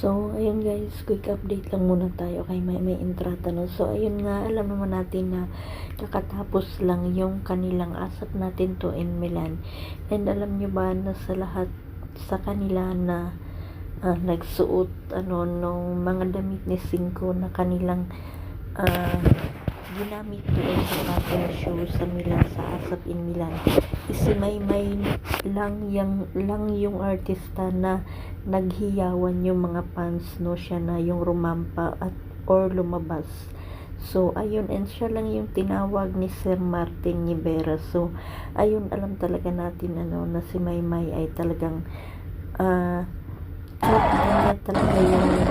So, ayun guys, quick update lang muna tayo kay may, may entrata no. So, ayun nga, alam naman natin na kakatapos lang yung kanilang asap natin to in Milan. And alam nyo ba na sa lahat sa kanila na ah, nagsuot ano nung mga damit ni Cinco na kanilang ah, ginamit doon sa show sa Milan sa ASAP in Milan. Si Maymay lang yung lang yung artista na naghiyawan yung mga fans no? Siya na yung rumampa at or lumabas. So ayun and siya lang yung tinawag ni Sir Martin Rivera. So ayun alam talaga natin ano na si Maymay ay talagang ah uh, talaga yung